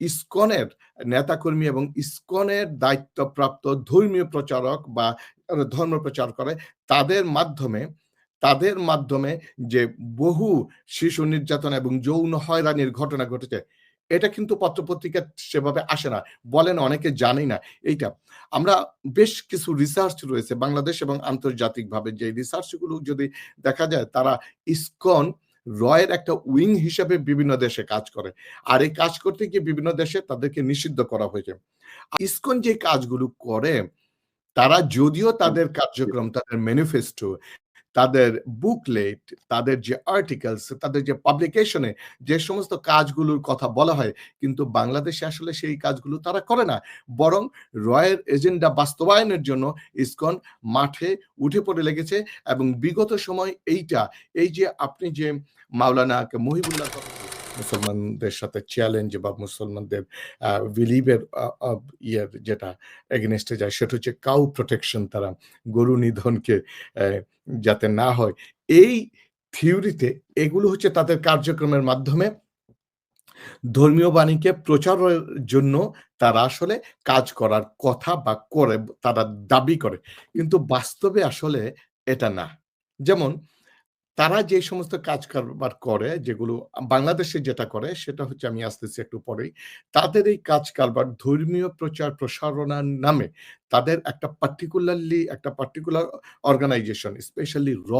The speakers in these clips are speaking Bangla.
ইসকনের নেতাকর্মী এবং ইসকনের দায়িত্বপ্রাপ্ত ধর্মীয় প্রচারক বা ধর্ম প্রচার করে, তাদের মাধ্যমে তাদের মাধ্যমে যে বহু শিশু নির্যাতন এবং যৌন হয়রানির ঘটনা ঘটেছে, এটা কিন্তু পত্রপত্রিকা সেভাবে আসে না। বলেন, অনেকে জানি না এইটা। আমরা বেশ কিছু রিসার্চ রয়েছে বাংলাদেশ এবং আন্তর্জাতিকভাবে। যে রিসার্চগুলো যদি দেখা যায়, তারা ইসকন রয়ের একটা উইং হিসেবে বিভিন্ন দেশে কাজ করে। আর এই কাজ করতে গিয়ে বিভিন্ন দেশে তাদেরকে নিষিদ্ধ করা হয়েছে। ইসকন যে কাজগুলো করে, তারা যদিও তাদের কার্যক্রম, তাদের ম্যানিফেস্টো তাদের বুকলেট তাদের যে আর্টিকেলস তাদের যে পাবলিকেশনে যে সমস্ত কাজগুলোর কথা বলা হয়, কিন্তু বাংলাদেশে আসলে সেই কাজগুলো তারা করে না। বরং রয়ের এজেন্ডা বাস্তবায়নের জন্য ইসকন মাঠে উঠে পড়ে লেগেছে এবং বিগত সময় এইটা, এই যে আপনি যে মাওলানা মহিবুল্লাহ মুসলমানদের সাথে চ্যালেঞ্জ বা মুসলমানদের বিলিভের ইয়ের যেটা এগেনস্টে যায়, সেটা হচ্ছে কাউ প্রোটেকশন তারা, গরু নিধনকে যাতে না হয়। এই থিওরিতে এগুলো হচ্ছে তাদের কার্যক্রমের মাধ্যমে ধর্মীয় বাণীকে প্রচারের জন্য তারা আসলে কাজ করার কথা বা করে, তারা দাবি করে। কিন্তু বাস্তবে আসলে এটা না। যেমন তারা যে সমস্ত কাজ কারবার করে, যেগুলো বাংলাদেশে যেটা করে, সেটা হচ্ছে আমি আসতেছি একটু পরেই, তাদের এই কাজ কারবার ধর্মীয় প্রচার প্রসারণার নামে তাদের একটা পার্টিকুলারলি একটা পার্টিকুলার অর্গানাইজেশন স্পেশালি র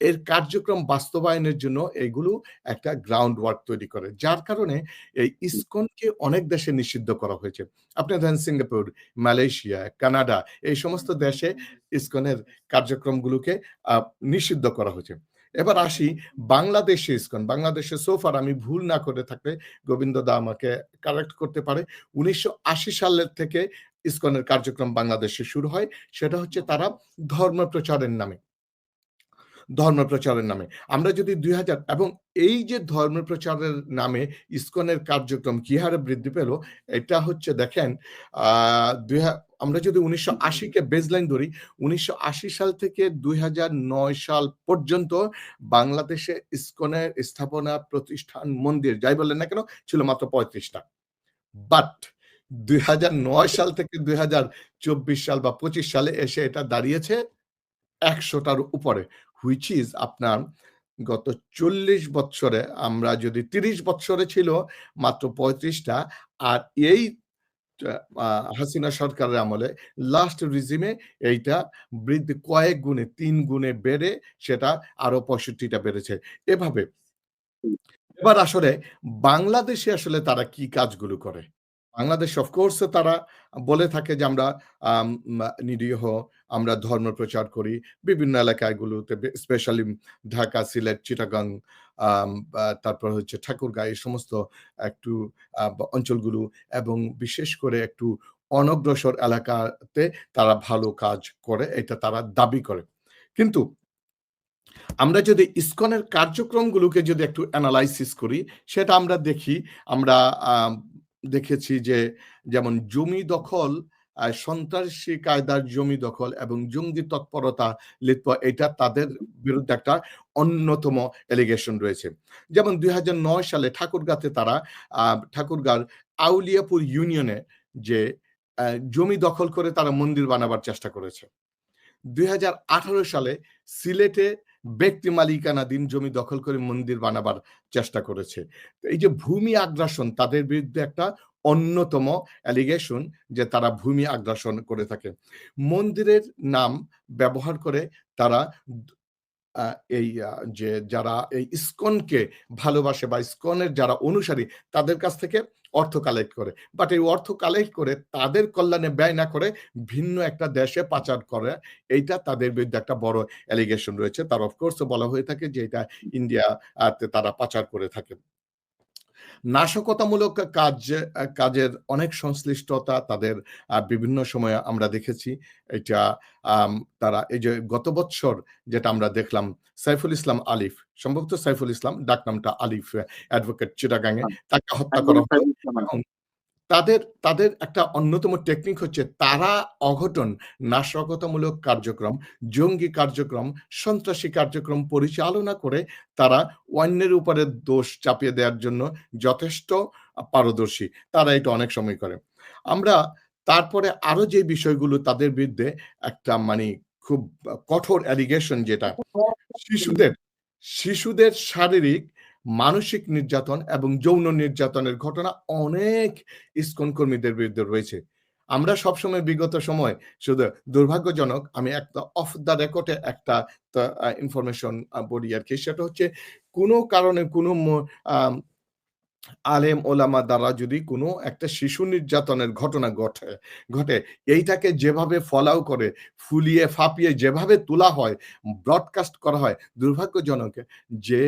এর কার্যক্রম বাস্তবায়নের জন্য এগুলো একটা গ্রাউন্ড ওয়ার্ক তৈরি করে। যার কারণে এই ইসকনকে অনেক দেশে নিষিদ্ধ করা হয়েছে। আপনি ধরেন সিঙ্গাপুর, মালয়েশিয়া, কানাডা, এই সমস্ত দেশে ইসকনের কার্যক্রমগুলোকে নিষিদ্ধ করা হয়েছে। এবার আসি বাংলাদেশে ইসকন। বাংলাদেশে সোফার আমি ভুল না করে থাকলে গোবিন্দ দা আমাকে কারেক্ট করতে পারে। উনিশশো আশি সালের থেকে ইসকনের কার্যক্রম বাংলাদেশে শুরু হয়, সেটা হচ্ছে তারা ধর্ম প্রচারের নামে। ধর্ম প্রচারের নামে। আমরা যদি দুই হাজার এবং এই যে ধর্ম প্রচারের নামে ইসকনের কার্যক্রম কি হারে বৃদ্ধি পেল, এটা হচ্ছে দেখেন দুই আমরা যদি উনিশশো আশিকে বেজলাইন ধরি, উনিশশো আশি সাল থেকে দুই হাজার নয় সাল পর্যন্ত বাংলাদেশে ইসকনের স্থাপনা প্রতিষ্ঠান মন্দির, যাই বললেন না কেন, ছিল মাত্র পঁয়ত্রিশটা। বাট দুই হাজার নয় সাল থেকে দু হাজার চব্বিশ সাল বা পঁচিশ সালে এসে এটা দাঁড়িয়েছে একশোটার উপরে হুইচ ইজ আপনার গত চল্লিশ বৎসরে, আমরা যদি তিরিশ বৎসরে ছিল মাত্র পঁয়ত্রিশটা, আর এই হাসিনা সরকারের আমলে লাস্ট রিজিমে এইটা বৃদ্ধি কয়েক গুণে, তিন গুণে বেড়ে সেটা আরও পঁয়ষট্টিটা বেড়েছে। এভাবে। এবার আসলে বাংলাদেশে আসলে তারা কি কাজগুলো করে? বাংলাদেশ অফকোর্স তারা বলে থাকে যে আমরা নিরীহ, আমরা ধর্ম প্রচার করি। বিভিন্ন এলাকাগুলোতে স্পেশালি ঢাকা, সিলেট, চিটাগাং তারপর হচ্ছে ঠাকুরগাঁ, এই সমস্ত একটু অঞ্চলগুলো এবং বিশেষ করে একটু অনগ্রসর এলাকাতে তারা ভালো কাজ করে, এটা তারা দাবি করে। কিন্তু আমরা যদি ইসকনের কার্যক্রমগুলোকে যদি একটু অ্যানালাইসিস করি, সেটা আমরা দেখি, আমরা দেখেছি যে, যেমন জমি দখল সন্ত্রাসী কায়দার জমি দখল এবং জঙ্গি তৎপরতা লিপ্ত, এটা তাদের বিরুদ্ধে একটা অন্যতম এলিগেশন রয়েছে। যেমন দুই হাজার নয় সালে ঠাকুরগাতে তারা ঠাকুরগার আউলিয়াপুর ইউনিয়নে যে জমি দখল করে তারা মন্দির বানাবার চেষ্টা করেছে। দুই হাজার আঠারো সালে সিলেটে ব্যক্তি মালিকানাধীন জমি দখল করে মন্দির বানাবার চেষ্টা করেছে। এই যে ভূমি আগ্রাসন, তাদের বিরুদ্ধে একটা অন্যতম অ্যালিগেশন যে তারা ভূমি আগ্রাসন করে থাকে। মন্দিরের নাম ব্যবহার করে তারা এই যে যারা এই ইস্কনকে ভালোবাসে বা ইস্কনের যারা অনুসারী তাদের কাছ থেকে অর্থ কালেক্ট করে। বাট এই অর্থ কালেক্ট করে তাদের কল্যাণে ব্যয় না করে ভিন্ন একটা দেশে পাচার করে। এইটা তাদের বিরুদ্ধে একটা বড় অ্যালিগেশন রয়েছে। তার অফকোর্স বলা হয়ে থাকে যে এটা ইন্ডিয়াতে তারা পাচার করে থাকে। নাশকতামূলক কাজ কাজের অনেক সংশ্লিষ্টতা তাদের বিভিন্ন সময়ে আমরা দেখেছি। এটা তারা এই যে গত বছর যেটা আমরা দেখলাম সাইফুল ইসলাম আলিফ সম্ভবত সাইফুল ইসলাম ডাক নামটা আলিফ অ্যাডভোকেট চিটাগাঙে তাকে হত্যা করা হয়। তাদের তাদের একটা অন্যতম টেকনিক হচ্ছে তারা অঘটন, নাশকতামূলক কার্যক্রম, জঙ্গি কার্যক্রম, সন্ত্রাসী কার্যক্রম পরিচালনা করে তারা অন্যের উপরে দোষ চাপিয়ে দেওয়ার জন্য যথেষ্ট পারদর্শী। তারা এটা অনেক সময় করে। আমরা তারপরে আরও যে বিষয়গুলো তাদের বিরুদ্ধে একটা মানে খুব কঠোর অ্যালিগেশন যেটা শিশুদের শিশুদের শারীরিক, মানসিক নির্যাতন এবং যৌন নির্যাতনের ঘটনা অনেক ইস্কন কর্মীদের বিরুদ্ধে রয়েছে। আমরা সবসময় বিগত সময় শুধু দুর্ভাগ্যজনক, আমি একটা অফ দ্য রেকর্ডে একটা ইনফরমেশন বলি আর কি সেটা হচ্ছে কোনো কারণে কোনো আলেম ওলামা দ্বারা যদি কোনো একটা শিশু নির্যাতনের ঘটনা ঘটে ঘটে এইটাকে যেভাবে ফলাও করে ফুলিয়ে ফাঁপিয়ে যেভাবে তোলা হয়, ব্রডকাস্ট করা হয় দুর্ভাগ্যজনক যে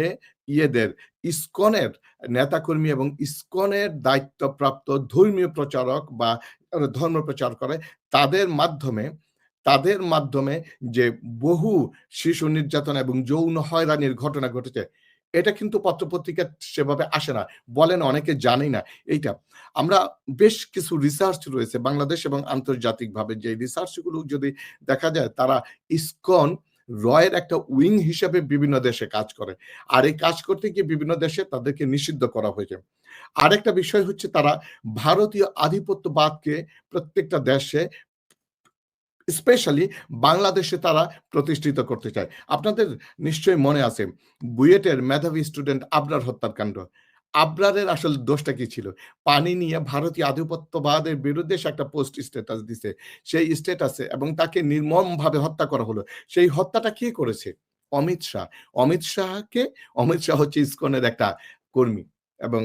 ইয়েদের ইস্কনের নেতাকর্মী এবং ইস্কনের দায়িত্বপ্রাপ্ত ধর্মীয় প্রচারক বা ধর্ম প্রচার করে তাদের মাধ্যমে তাদের মাধ্যমে যে বহু শিশু নির্যাতন এবং যৌন হয়রানির ঘটনা ঘটেছে এটা কিন্তু পত্র-পত্রিকায় সেভাবে আসে না। বলেন অনেকে জানেই না এইটা। আমরা বেশ কিছু রিসার্চ রয়েছে বাংলাদেশ এবং আন্তর্জাতিকভাবে যে রিসার্চগুলো যদি দেখা যায়, তারা ইসকন রয়ের একটা উইং হিসেবে বিভিন্ন দেশে কাজ করে। আর এই কাজ করতে গিয়ে বিভিন্ন দেশে তাদেরকে নিষিদ্ধ করা হয়েছে। আরেকটা বিষয় হচ্ছে তারা ভারতীয় আধিপত্যবাদকে প্রত্যেকটা দেশে স্পেশালি বাংলাদেশে তারা প্রতিষ্ঠিত করতে চায়। আপনাদের নিশ্চয়ই মনে আছে, বুয়েটের মেধাবী স্টুডেন্ট আবরার হত্যাকাণ্ড। আবরারের আসলে দোষটা কি ছিল? পানি নিয়ে ভারতীয় আধিপত্যবাদের বিরুদ্ধে সে একটা পোস্ট স্ট্যাটাস দিছে। সেই স্ট্যাটাসে এবং তাকে নির্মমভাবে হত্যা করা হলো। সেই হত্যাটা কে করেছে? অমিত শাহ। অমিত শাহকে, অমিত শাহ হচ্ছে ইসকনের একটা কর্মী এবং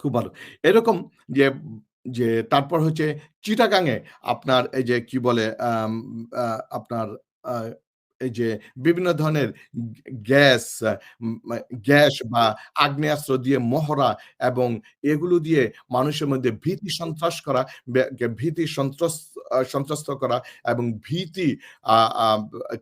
খুব ভালো। এরকম যে যে তারপর হচ্ছে চিটাগাঙে আপনার এই যে কি বলে আপনার এই যে বিভিন্ন ধরনের গ্যাস গ্যাস বা আগ্নেয়াস্ত্র দিয়ে মহড়া এবং এগুলো দিয়ে মানুষের মধ্যে ভীতি সন্ত্রাস করা, ভীতি সন্ত্রস সন্ত্রস্ত করা এবং ভীতি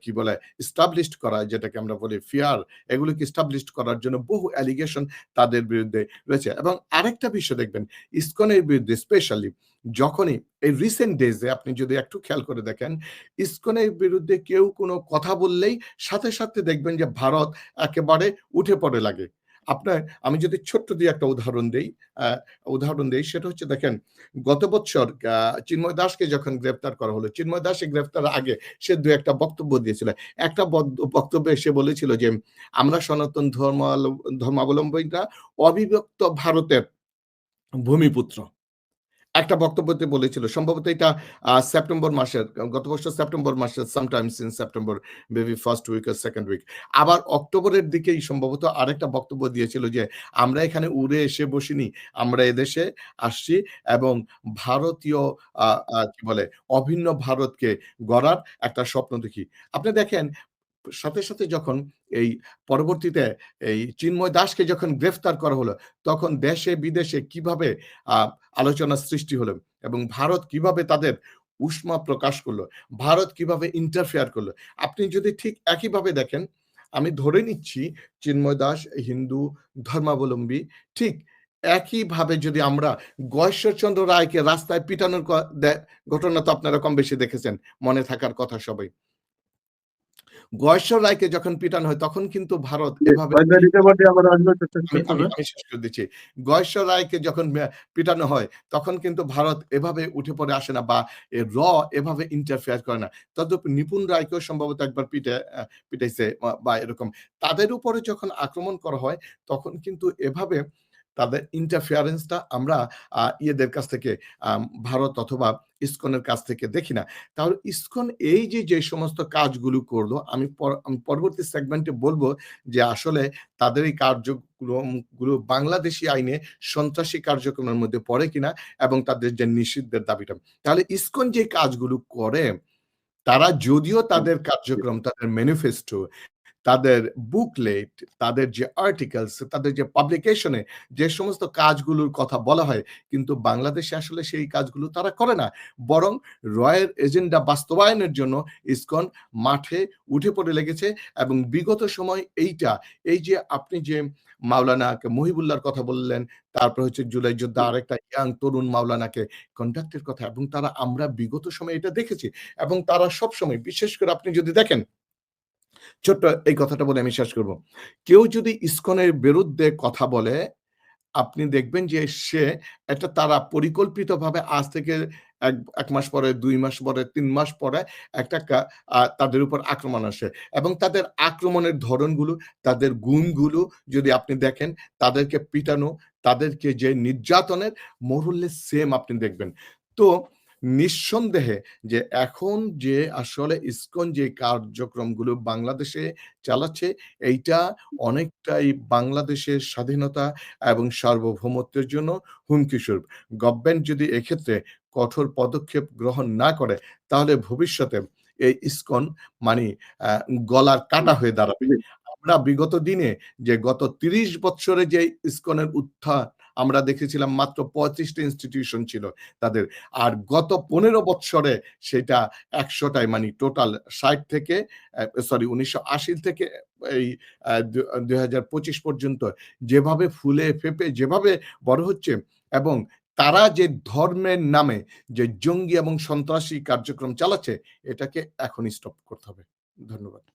কি বলে established করা যেটাকে আমরা বলি ফিয়ার এগুলোকে established করার জন্য বহু অ্যালিগেশন তাদের বিরুদ্ধে রয়েছে এবং আরেকটা বিষয় দেখবেন ইসকনের বিরুদ্ধে স্পেশালি যখনই এই রিসেন্ট ডেজে আপনি যদি একটু খেয়াল করে দেখেন, ইসকনের বিরুদ্ধে কেউ কোনো কথা বললেই সাথে, সাথে দেখবেন যে ভারত একেবারে উঠে পড়ে লাগে। আপনার আমি যদি ছোট্ট দিয়ে একটা উদাহরণ দেই, উদাহরণ দেই সেটা হচ্ছে দেখেন গত বছর চিন্ময় দাসকে যখন গ্রেফতার করা হলো, চিন্ময় দাসকে গ্রেফতার আগে সে দু একটা বক্তব্য দিয়েছিল। একটা বক্তব্যে সে বলেছিল যে, "আমরা সনাতন ধর্ম ধর্মাবলম্বীরা অবিভক্ত ভারতের ভূমিপুত্র।" একটা বক্তব্যতে বলেছিল। সম্ভবত এটা সেপ্টেম্বর মাসের গত বছর সেপ্টেম্বর মাসের sometimes in September maybe first week R second week. আবার অক্টোবরের দিকেই সম্ভবত আরেকটা বক্তব্য দিয়েছিল যে, "আমরা এখানে উড়ে এসে বসিনি। আমরা এদেশে আসছি এবং ভারতীয় কি বলে অভিন্ন ভারতকে গড়ার একটা স্বপ্ন দেখি।" আপনি দেখেন সাথে, সাথে যখন এই পরবর্তীতে এই চিন্ময় দাসকে যখন গ্রেফতার করা হলো, তখন দেশে বিদেশে কীভাবে আ আলোচনার সৃষ্টি হলো এবং ভারত কীভাবে তাদের উষ্মা প্রকাশ করল, ভারত কীভাবে ইন্টারফেয়ার করল। আপনি যদি ঠিক একইভাবে দেখেন, আমি ধরে নিচ্ছি চিন্ময় দাস হিন্দু ধর্মাবলম্বী। ঠিক একইভাবে যদি আমরা গয়েশ্বরচন্দ্র রায়কে রাস্তায় পিটানোর ঘটনা তো আপনারা কম বেশি দেখেছেন। মনে থাকার কথা সবাই। গয়েশ্বর রায়কে যখন পিটানো হয় তখন কিন্তু ভারত এভাবে আমি আমি আমি শেষ করে দিচ্ছি। গয়েশ্বর রায়কে যখন পিটানো হয় তখন কিন্তু ভারত এভাবে উঠে পড়ে আসে না বা র এভাবে ইন্টারফেয়ার করে না। তদ্রূপ নিপুণ রায়কেও সম্ভবত একবার পিটে পিটাইছে বা বা এরকম। তাদের উপরে যখন আক্রমণ করা হয় তখন কিন্তু এভাবে তাদের ইন্টারফেয়ারেন্স টা আমরা ইয়েদের কাছ থেকে ভারত অথবা ইসকনের কাছ থেকে দেখি না। তাহলে ইসকন এই যে, যে সমস্ত কাজগুলো করল আমি পর পরবর্তী সেগমেন্টে বলব যে আসলে তাদের এই কার্যক্রম বাংলাদেশি আইনে সন্ত্রাসী কার্যক্রমের মধ্যে পড়ে কিনা এবং তাদের যে নিষিদ্ধের দাবিটা। তাহলে ইসকন যে কাজগুলো করে, তারা যদিও তাদের কার্যক্রম, তাদের ম্যানিফেস্টো, তাদের বুকলেট, তাদের যে আর্টিকেলস, তাদের যে পাবলিকেশনে যে সমস্ত কাজগুলোর কথা বলা হয়, কিন্তু বাংলাদেশে আসলে সেই কাজগুলো তারা করে না। বরং রয়ের এজেন্ডা বাস্তবায়নের জন্য ইসকন মাঠে উঠে পড়ে লেগেছে এবং বিগত সময় এইটা, এই যে আপনি যে মাওলানাকে মহিবুল্লার কথা বললেন। তারপর হচ্ছে জুলাই যোদ্ধা আরেকটা ইয়াং তরুণ মাওলানাকে কন্ডাক্টের কথা এবং তারা আমরা বিগত সময়ে এটা দেখেছি এবং তারা সবসময় বিশেষ করে আপনি যদি দেখেন ছোট্ট এই কথাটা বলে আমি শেষ করব। কেউ যদি ইসকনের বিরুদ্ধে কথা বলে, আপনি দেখবেন যে সে এটা তারা পরিকল্পিতভাবে আজ থেকে এক ১ মাস পরে, দুই মাস পরে, তিন মাস পরে একটা তাদের উপর আক্রমণ আসে এবং তাদের আক্রমণের ধরনগুলো, তাদের গুণগুলো যদি আপনি দেখেন, তাদেরকে পিটানো, তাদেরকে যে নির্যাতনের more সেম আপনি দেখবেন। তো নিঃসন্দেহে যে এখন যে আসলে ইসকন যে কার্যক্রমগুলো বাংলাদেশে চালাচ্ছে, এইটা অনেকটাই বাংলাদেশের স্বাধীনতা এবং সার্বভৌমত্বের জন্য হুমকিস্বরূপ। গভর্নমেন্ট যদি এক্ষেত্রে কঠোর পদক্ষেপ গ্রহণ না করে, তাহলে ভবিষ্যতে এই ইসকন মানে গলার কাঁটা হয়ে দাঁড়াবে। আমরা বিগত দিনে যে গত ৩০ বৎসরে যে ইসকনের উত্থান আমরা দেখেছিলাম মাত্র পঁয়ত্রিশটা ইনস্টিটিউশন ছিল তাদের। আর গত ১৫ বৎসরে সেটা ১০০ মানে টোটাল ৬০ থেকে সরি ১৯৮০ থেকে এই আ দু ২০২৫ পর্যন্ত যেভাবে ফুলে ফেঁপে যেভাবে বড় হচ্ছে এবং তারা যে ধর্মের নামে যে জঙ্গি এবং সন্ত্রাসী কার্যক্রম চালাচ্ছে, এটাকে এখনই স্টপ করতে হবে। ধন্যবাদ।